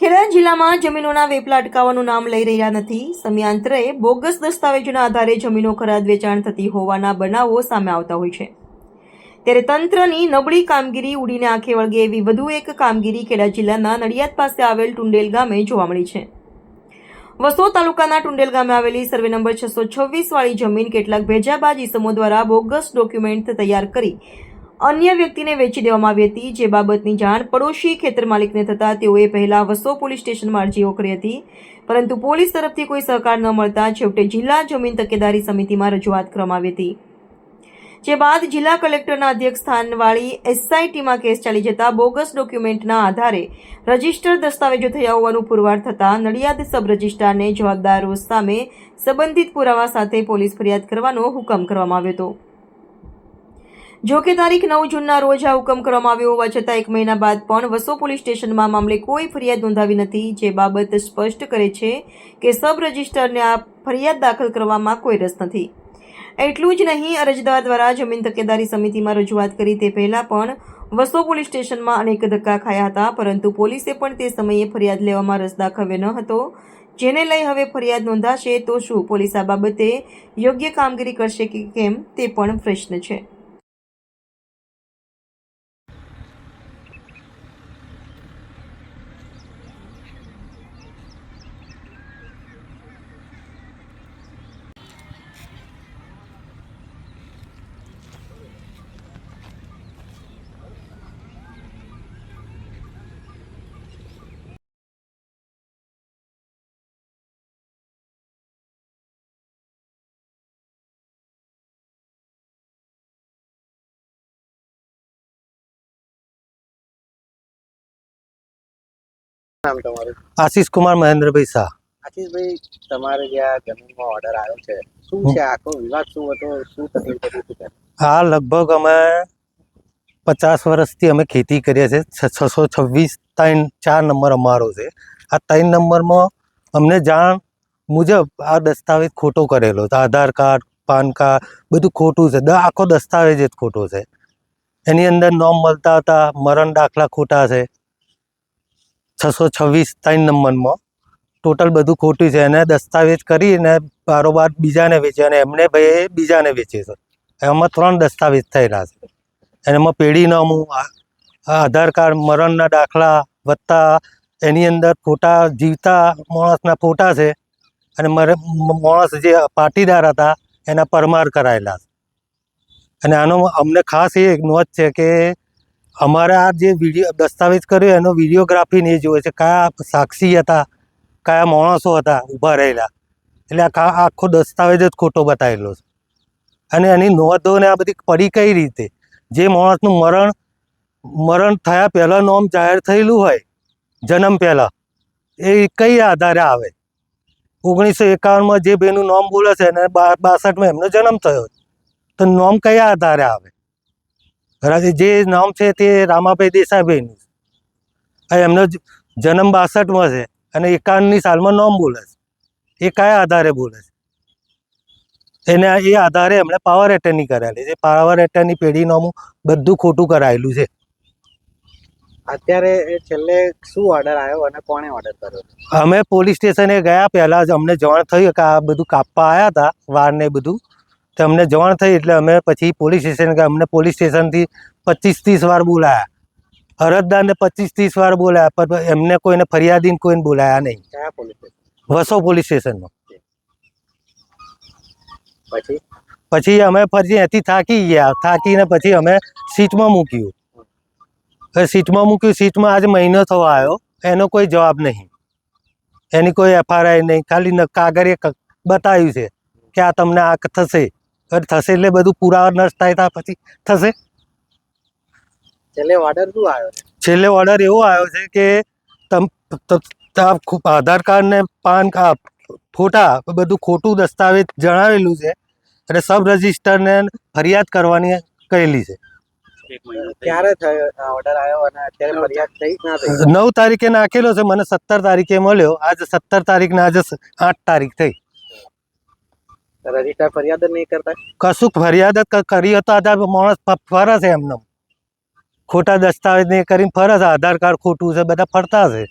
જિલ્લામાં જમીનોના વેપલા અટકાવવાનું નામ લઈ રહ્યા નથી. સમયાંતરે બોગસ દસ્તાવેજોના આધારે જમીનો ખરાદ વેચાણ થતી હોવાના બનાવો સામે આવતા હોય છે. ત્યારે તંત્રની નબળી કામગીરી ઉડીને આંખે વળગે એવી વધુ એક કામગીરી ખેડા જિલ્લાના નડિયાદ પાસે આવેલ ટુંડેલ ગામે જોવા મળી છે. વસો તાલુકાના ટુંડેલ ગામે આવેલી સર્વે નંબર છસો છવ્વીસ વાળી જમીન કેટલાક ભેજાબાજ ઇસમો દ્વારા બોગસ ડોક્યુમેન્ટ તૈયાર કરી અન્ય વ્યક્તિને વેચી દેવામાં આવી હતી, જે બાબતની જાણ પડોશી ખેતર માલિકને થતા તેઓએ પહેલા વસો પોલીસ સ્ટેશનમાં અરજીઓ કરી હતી. પરંતુ પોલીસ તરફથી કોઈ સહકાર ન મળતા છેવટે જિલ્લા જમીન તકેદારી સમિતિમાં રજૂઆત કરવામાં આવી હતી. જે બાદ જિલ્લા કલેક્ટરના અધ્યક્ષ સ્થાનવાળી એસઆઈટીમાં કેસ ચાલી જતા બોગસ ડોક્યુમેન્ટના આધારે રજિસ્ટર દસ્તાવેજો થયા હોવાનું પુરવાર થતાં નડિયાદ સબ રજિસ્ટ્રારને જવાબદારો સામે સંબંધિત પુરાવા સાથે પોલીસ ફરિયાદ કરવાનો હુકમ કરવામાં આવ્યો હતો. જો કે તારીખ નવ જૂનના રોજ આ હુકમ કરવામાં આવ્યો હોવા છતાં એક મહિના બાદ પણ વસો પોલીસ સ્ટેશનમાં મામલે કોઈ ફરિયાદ નોંધાવી નથી, જે બાબત સ્પષ્ટ કરે છે કે સબ રજિસ્ટરને આ ફરિયાદ દાખલ કરવામાં કોઈ રસ નથી. એટલું જ નહીં, અરજદાર દ્વારા જમીન તકેદારી સમિતિમાં રજૂઆત કરી તે પહેલાં પણ વસો પોલીસ સ્ટેશનમાં અનેક ધક્કા ખાયા હતા, પરંતુ પોલીસે પણ તે સમયે ફરિયાદ લેવામાં રસ દાખવ્યો ન હતો. જેને લઈ હવે ફરિયાદ નોંધાશે તો શું? પોલીસ આ બાબતે યોગ્ય કામગીરી કરશે કે કેમ? તે પણ પ્રશ્ન છે. નામ તમારું? આશીષ કુમાર મહેન્દ્રભાઈ શાહ. આશીષભાઈ તમારે જે આ જમીનમાં ઓર્ડર આવ્યો છે શું છે? આખો વિવાદ શું હતો? શું તકલીફ હતી હા લગભગ અમે પચાસ વર્ષથી અમે ખેતી કરીએ છીએ. છ- છસો છવ્વીસ ત્રણ ચાર નંબર અમારો છે. આ ત્રણ નંબરમાં અમને જાણ મુજબ આ દસ્તાવેજ ખોટો કરેલો છે. આધાર કાર્ડ પાન કાર્ડ બધું ખોટું છે. આખો દસ્તાવેજ જ ખોટો છે. એની અંદર નોમ મળતા હતા મરણ દાખલા ખોટા છે. છસો છવ્વીસ ત્રણ નંબરમાં. ટોટલ બધું ખોટું છે. એને દસ્તાવેજ કરીને બારોબાર બીજાને વેચે અને એમને ભાઈ બીજાને વેચે છે. એમાં ત્રણ દસ્તાવેજ થયેલા છે. અને એમાં પેઢીનામું આધાર કાર્ડ, મરણના દાખલા, વત્તા, એની અંદર ફોટા જીવતા માણસના ફોટા છે. અને માણસ જે પાટીદાર હતા, એના પરમાર કરાયેલા છે. અને આનો અમને ખાસ એ નોંધ છે કે અમારે આ જે વીડિયો દસ્તાવેજ કર્યો એનો વિડીયોગ્રાફીને એ જોવે છે કયા સાક્ષી હતા, કયા માણસો હતા ઊભા રહેલા. એટલે આ આખો દસ્તાવેજ જ ખોટો બતાવેલો છે. અને એની નોંધો ને આ બધી પડી કઈ રીતે? જે માણસનું મરણ મરણ થયા પહેલાં નોમ જાહેર થયેલું હોય, જન્મ પહેલાં, એ કઈ આધારે આવે? ઓગણીસો એકાવનમાં જે બેનું નોમ બોલે છે બા બાસઠમાં એમનો જન્મ થયો તો નોમ કયા આધારે આવે? બરાબર જે નામ છે તે રામાભાઈ દેસાઈભાઈનું. એમનો જન્મ બાસઠમાં છે અને એકાવનની સાલમાં નોમ બોલે છે. એ કયા આધારે બોલે છે? એને એ આધારે એમણે પાવર એટેની કરેલી છે. પાવર એટેની પેઢી નોમું બધું ખોટું કરાયેલું છે. અત્યારે એ છેલ્લે શું ઓર્ડર આવ્યો અને કોણે ઓર્ડર કર્યો? અમે પોલીસ સ્ટેશને ગયા પહેલાં જ અમને જાણ થઈ કે આ બધું કાપવા આવ્યા હતા વારને બધું. તો અમને જાણ થઈ એટલે અમે પછી પોલીસ સ્ટેશન ગયા. અમને પોલીસ સ્ટેશનથી પચીસ ત્રીસ વાર બોલાયા. અરજદારને પચીસ ત્રીસ વાર બોલાયા પણ એમને કોઈને ફરિયાદીને કોઈને બોલાયા નહીં. વસો પોલીસ સ્ટેશનમાં પછી? પછી અમે ફરી અહીંથી થાકી ગયા. થાકીને પછી અમે સીટમાં મૂક્યું. સીટમાં મૂક્યું. સીટમાં આજે મહિનો થવા આવ્યો. એનો કોઈ જવાબ નહીં. એની કોઈ એફઆરઆઈ નહીં. ખાલી કાગળે બતાવ્યું છે કે આ તમને આ થશે. હવે થશે એટલે બધું પુરાવા નષ્ટ થાય ત્યાં પછી થશે. છેલ્લે ઓર્ડર શું આવ્યો છેલ્લે ઓર્ડર એવો આવ્યો છે કે તમ આધાર કાર્ડ ને પાન કાર્ડ ફોટા બધું ખોટું દસ્તાવેજ જણાવેલું છે અને સબ રજિસ્ટરને ફરિયાદ કરવાની કહેલી છે. ક્યારે થયો ઓર્ડર આવ્યો અને અત્યારે ફરિયાદ થઈ ના થઈ? નવ તારીખે નાખેલો છે મને સત્તર તારીખે મળ્યો. આજે સત્તર તારીખ ને આજે આઠ તારીખ થઈ. રજિસ્ટર ફરિયાદ જ નહીં કરતા? કશું ફરિયાદ કરી હતો આધાર માણસ ફરે છે એમને ખોટા દસ્તાવેજ નહીં કરીને ફરે આધાર કાર્ડ ખોટું છે, બધા ફરતા છે.